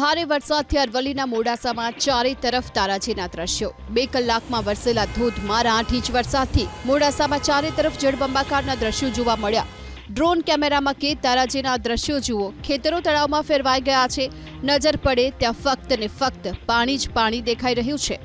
ભારે વરસાદથી અરવલ્લીના મોડાસામાં ચારે તરફ તારાજીના દ્રશ્યો. બે કલાકમાં વરસેલા ધોધમાર આઠ ઇંચ વરસાદથી મોડાસામાં ચારે તરફ જળબંબાકારના દ્રશ્યો જોવા મળ્યા. ડ્રોન કેમેરામાં કે તારાજીના દ્રશ્યો જુઓ. ખેતરો તળાવમાં ફેરવાઈ ગયા છે. નજર પડે ત્યાં ફક્ત ને ફક્ત પાણી જ પાણી દેખાઈ રહ્યું છે.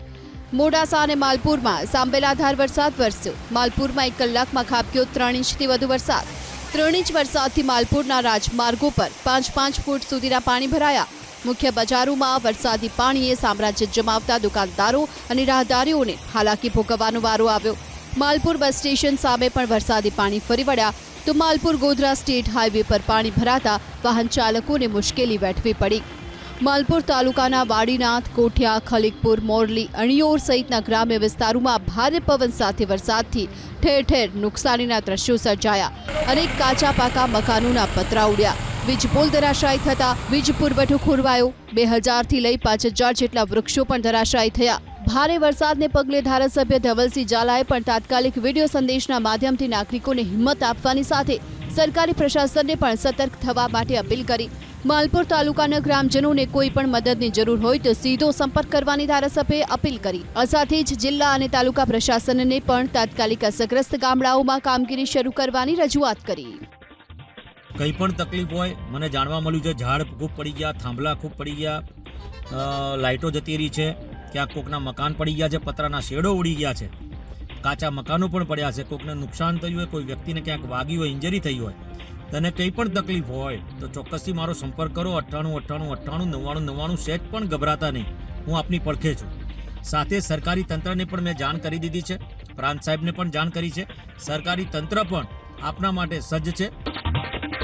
મોડાસા અને માલપુરમાં સાંબેલાધાર વરસાદ વરસ્યો. માલપુરમાં એક કલાકમાં ખાબક્યો ત્રણ ઇંચથી વધુ વરસાદ. ત્રણ ઇંચ વરસાદથી માલપુરના રાજમાર્ગો પર પાંચ પાંચ ફૂટ સુધીના પાણી ભરાયા. મુખ્ય બજારોમાં વરસાદી પાણીએ સામ્રાજ્ય જમાવતા દુકાનદારો અને રાહદારીઓને હાલાકી ભોગવવાનો વારો આવ્યો. માલપુર બસ સ્ટેશન સામે પણ વરસાદી પાણી ફરી વળ્યા. તો માલપુર ગોધરા સ્ટેટ હાઈવે પર પાણી ભરાતા વાહન ચાલકોને મુશ્કેલી વેઠવી પડી. માલપુર તાલુકાના વાડીનાથ, કોઠિયા ખલીકપુર મોરલી, અણિયોર સહિતના ગ્રામ્ય વિસ્તારોમાં ભારે પવન સાથે વરસાદથી ઠેર ઠેર નુકસાનીના દ્રશ્યો સર્જાયા અનેક કાચા પાકા મકાનોના પતરા ઉડ્યા. વીજ પોલ ધરાશાયી થતા વીજ પુરવઠો ખોરવાયો. બે હજારથી લઈ પાંચ હજાર જેટલા વૃક્ષો પણ ધરાશાયી થયા. ભારે વરસાદને પગલે ધારાસભ્ય ધવલસિંહ ઝાલાએ પણ તાત્કાલિક વીડિયો સંદેશના માધ્યમથી નાગરિકોને હિંમત આપવાની સાથે સરકારી પ્રશાસનને પણ સતર્ક થવા માટે અપીલ કરી. માલપુર તાલુકાના ગ્રામજનોને કોઈ પણ મદદની જરૂર હોય તો સીધો સંપર્ક કરવાની ધારાસભ્યએ અપીલ કરી. આ સાથે જ જિલ્લા અને તાલુકા પ્રશાસનને પણ તાત્કાલિક અસરગ્રસ્ત ગામડાઓમાં કામગીરી શરૂ કરવાની રજૂઆત કરી. કંઈ પણ તકલીફ હોય, મને જાણવા મળ્યું છે, ઝાડ ખૂબ પડી ગયા, થાંભલા ખૂબ પડી ગયા લાઇટો જતી રહી છે, ક્યાંક કોકના મકાન પડી ગયા છે, પતરાના શેડો ઉડી ગયા છે, કાચા મકાનો પણ પડ્યા છે, કોકને નુકસાન થયું હોય, કોઈ વ્યક્તિને ક્યાંક વાગી હોય ઇન્જરી થઈ હોય, તને કંઈ પણ તકલીફ હોય, તો ચોક્કસથી મારો સંપર્ક કરો, અઠ્ઠાણું અઠ્ઠાણું અઠ્ઠાણું, નવ્વાણું નવ્વાણું, સેજ પણ ગભરાતા નહીં, હું આપની પડખે છું, સાથે સરકારી તંત્રને પણ મેં જાણ કરી દીધી છે, પ્રાંત સાહેબને પણ જાણ કરી છે, સરકારી તંત્ર પણ આપના માટે સજ્જ છે